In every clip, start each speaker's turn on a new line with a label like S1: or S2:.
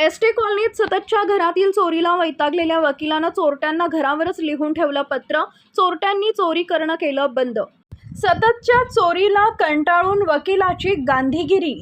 S1: S T कॉलनीत सततच्या घरातील चोरीला वैतागलेल्या वकिलानं चोरट्यांना घरावरच लिहून ठेवलं पत्र. चोरट्यांनी चोरी करणं केलं बंद. सततच्या चोरीला कंटाळून वकिलाची गांधीगिरी.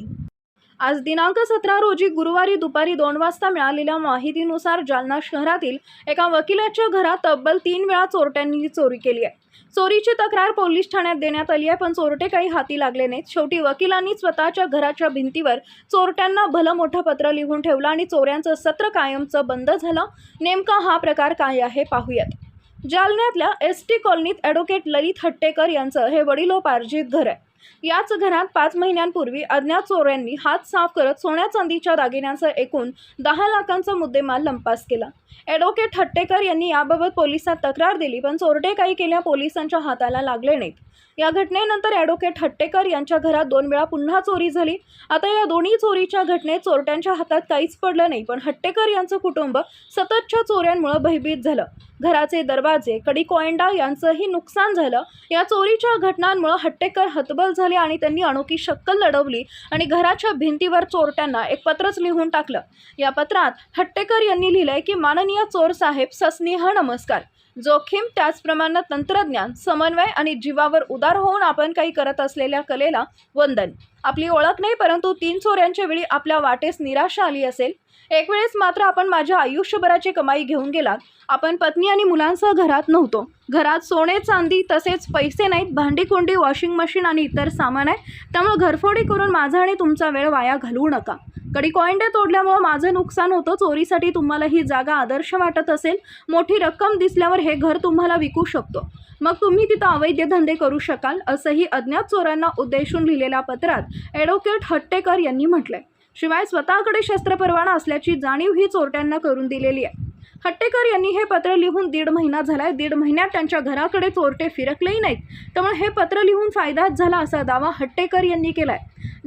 S1: आज दिनांक सतरा रोजी गुरुवारी दुपारी दोन वाजता मिळालेल्या माहितीनुसार जालना शहरातील एका वकिलाच्या घरात तब्बल तीन वेळा चोरट्यांनी चोरी केली आहे. चोरीची तक्रार पोलीस ठाण्यात देण्यात आली आहे पण चोरटे काही हाती लागले नाहीत. शेवटी वकिलांनी स्वतःच्या घराच्या भिंतीवर चोरट्यांना भलं मोठं पत्र लिहून ठेवलं आणि चोऱ्यांचं सत्र कायमचं बंद झालं. नेमका हा प्रकार काय आहे पाहूयात. जालन्यातल्या एस टी कॉलनीत ॲडव्होकेट ललित हट्टेकर यांचं हे वडिलोपार्जित घर आहे. याच घरात पाच महिन्यांपूर्वी अज्ञात चोऱ्यांनी हात साफ करत सोन्या चांदीच्या दागिन्यांचं एकूण दहा लाखांचा मुद्देमाल लंपास केला. ॲडव्होकेट हट्टेकर यांनी याबाबत पोलिसात तक्रार दिली पण चोरटे काही केल्या पोलिसांच्या हाताला लागले नाहीत. या घटनेनंतर ॲडव्होकेट हट्टेकर यांच्या घरात दोन वेळा पुन्हा चोरी झाली. आता या दोन्ही चोरीच्या घटनेत चोरट्यांच्या हातात काहीच पडलं नाही पण हट्टेकर यांचं कुटुंब सततच्या चोऱ्यांमुळे भयभीत झालं. घराचे दरवाजे कडी कोयंडा यांचंही नुकसान झालं. या चोरीच्या घटनांमुळे हट्टेकर हतबल झाले आणि त्यांनी अनोखी शक्कल लढवली आणि घराच्या भिंतीवर चोरट्यांना एक पत्रच लिहून टाकलं. या पत्रात हट्टेकर यांनी लिहिलंय की माननीय चोर साहेब सस्नेह नमस्कार. जोखीम त्याचप्रमाणे तंत्रज्ञान समन्वय आणि जीवावर उदार होऊन आपण काही करत असलेल्या कलेला वंदन. आपली ओळख नाही परंतु तीन चोऱ्यांच्या वेळी आपल्या वाटेस निराशा आली असेल. एक वेळेस मात्र आपण माझ्या आयुष्यभराची कमाई घेऊन गेलात. आपण पत्नी आणि मुलांसह घरात नव्हतो. घरात सोने चांदी तसेच पैसे नाहीत भांडीकुंडी वॉशिंग मशीन आणि इतर सामान आहे. त्यामुळे घरफोडी करून माझा आणि तुमचा वेळ वाया घालवू नका. कडी कॉइंडे तोडल्यामुळं माझं नुकसान होतं. चोरीसाठी तुम्हाला ही जागा आदर्श वाटत असेल मोठी रक्कम दिसल्यावर हे घर तुम्हाला विकू शकतो. मग तुम्ही तिथं अवैध धंदे करू शकाल असंही अज्ञात चोरांना उद्देशून लिहिलेल्या पत्रात ॲडव्होकेट हट्टेकर यांनी म्हटलंय. शिवाय स्वतःकडे शस्त्र परवाना असल्याची जाणीव ही चोरट्यांना करून दिलेली आहे. हट्टेकर यांनी हे पत्र लिहून दीड महिना झालाय. दीड महिन्यात त्यांच्या घराकडे चोरटे फिरकलेही नाहीत. त्यामुळे हे पत्र लिहून फायदाच झाला असा दावा हट्टेकर यांनी केलाय.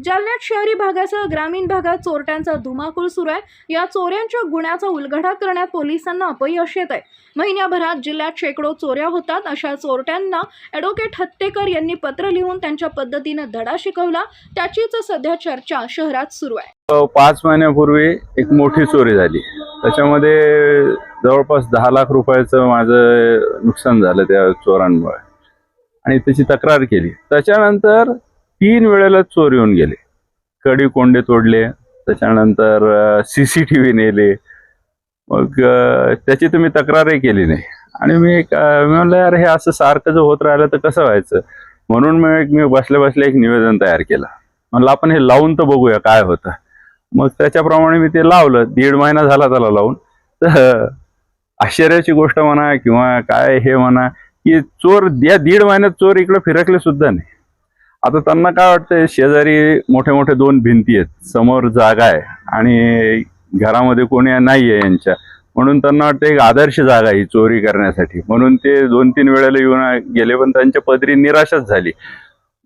S1: जालन्यात शहरी भागासह ग्रामीण भागात चोरट्यांचा धुमाकूळ सुरू आहे. या चोऱ्यांच्या गुन्ह्याचा उलगडा करण्यात पोलिसांना अपयश येत आहे. महिन्याभरात जिल्ह्यात शेकडो चोऱ्या होतात. अशा चोरट्यांना ॲडव्होकेट हत्तेकर यांनी पत्र लिहून त्यांच्या पद्धतीनं धडा शिकवला. त्याचीच सध्या चर्चा शहरात सुरू आहे.
S2: पाच महिन्यापूर्वी एक मोठी चोरी झाली. त्याच्यामध्ये जवळपास दहा लाख रुपयाचं माझं नुकसान झालं त्या चोरांमुळे. आणि त्याची तक्रार केली. त्याच्यानंतर तीन वेळेला चोर येऊन गेले. कडी कोंडे तोडले त्याच्यानंतर सी सी टी व्ही नेले. मग त्याची तुम्ही तक्रारही केली नाही. आणि मी एक, मी म्हणलं यार हे असं सारखं जर होत राहिलं तर कसं व्हायचं? म्हणून मी एक मी बसल्या बसल्या एक निवेदन तयार केलं. म्हणलं आपण हे लावून तर बघूया काय होतं. मग त्याच्याप्रमाणे मी ते लावलं. दीड महिना झाला त्याला लावून. तर आश्चर्याची गोष्ट म्हणा किंवा काय हे म्हणा की चोर या दीड महिन्यात चोर इकडे फिरकले सुद्धा नाही. आता त्यांना काय वाटतंय शेजारी मोठे मोठे दोन भिंती आहेत. समोर जागा आहे आणि घरामध्ये कोणी नाही आहे यांच्या. म्हणून त्यांना वाटतं एक आदर्श जागा आहे ही चोरी करण्यासाठी. म्हणून ते दोन तीन वेळेला येऊन गेले पण त्यांच्या पदरी निराशाच झाली.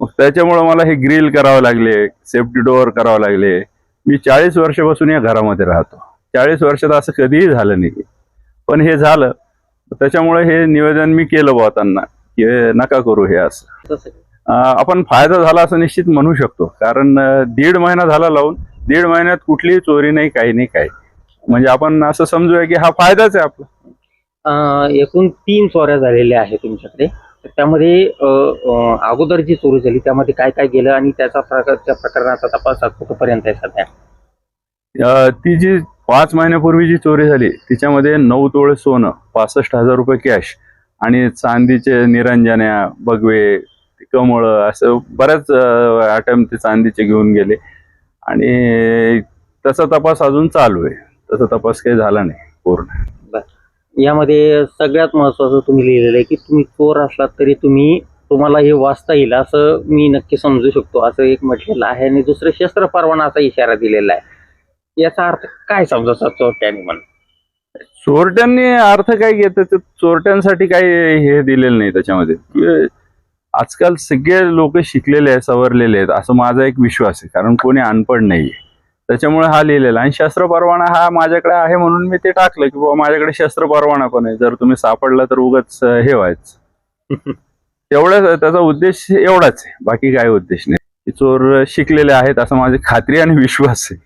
S2: मग त्याच्यामुळं मला हे ग्रिल करावं लागले सेफ्टी डोअर करावं लागले. मी चाळीस वर्षापासून या घरामध्ये राहतो. चाळीस वर्षात असं कधीही झालं नाही. पण हे झालं. त्याच्यामुळे हे निवेदन मी केलं बा त्यांना की नका करू हे असं. आपण फायदा झाला असं निश्चित म्हणू शकतो. कारण दीड महिना झाला लावून दीड महिन्यात कुठलीही चोरी नाही काही नाही काही. म्हणजे आपण असं समजूया की हा फायदाच आहे आपला.
S3: एकूण तीन चोऱ्या झालेल्या आहेत तुमच्याकडे. तर त्यामध्ये अगोदर जी चोरी झाली त्यामध्ये काय काय गेलं आणि त्याचा प्रकार त्या प्रकरणाचा तपास कुठपर्यंत आहे सध्या?
S2: ती जी पाच महिन्यापूर्वी जी चोरी झाली तिच्यामध्ये नऊ तोळे सोनं पासष्ट हजार रुपये कॅश आणि चांदीचे निरंजन्या बगवे कमळं असं बऱ्याच आयटम ते चांदीचे घेऊन गेले. आणि त्याचा तपास अजून चालू आहे. त्याचा तपास काही झाला नाही पूर्ण.
S3: यामध्ये सगळ्यात महत्वाचं तुम्ही लिहिलेलं आहे की तुम्ही चोर असलात तरी तुम्ही तुम्हाला हे वाचता येईल असं मी नक्की समजू शकतो. असं एक म्हटलेलं आहे आणि दुसरं शस्त्र परवानाचा इशारा दिलेला आहे. याचा अर्थ काय समजायचा चोरट्याने म्हणून?
S2: चोरट्यांनी अर्थ काय घेत चोरट्यांसाठी काही हे दिलेलं नाही त्याच्यामध्ये. आजकाल सगळे लोक शिकलेले आहेत सवरलेले आहेत असं माझा एक विश्वास आहे कारण कोणी अनपड नाहीये. त्याच्यामुळे हा लिहिलेला आणि शस्त्र परवाना हा माझ्याकडे आहे म्हणून मी ते टाकलं की बाबा माझ्याकडे शस्त्र परवाना पण आहे. जर तुम्ही सापडला तर उगाच हे व्हायचं. तेवढाच त्याचा उद्देश एवढाच आहे. बाकी काय उद्देश नाही. की चोर शिकलेले आहेत असं माझी खात्री आणि विश्वास आहे.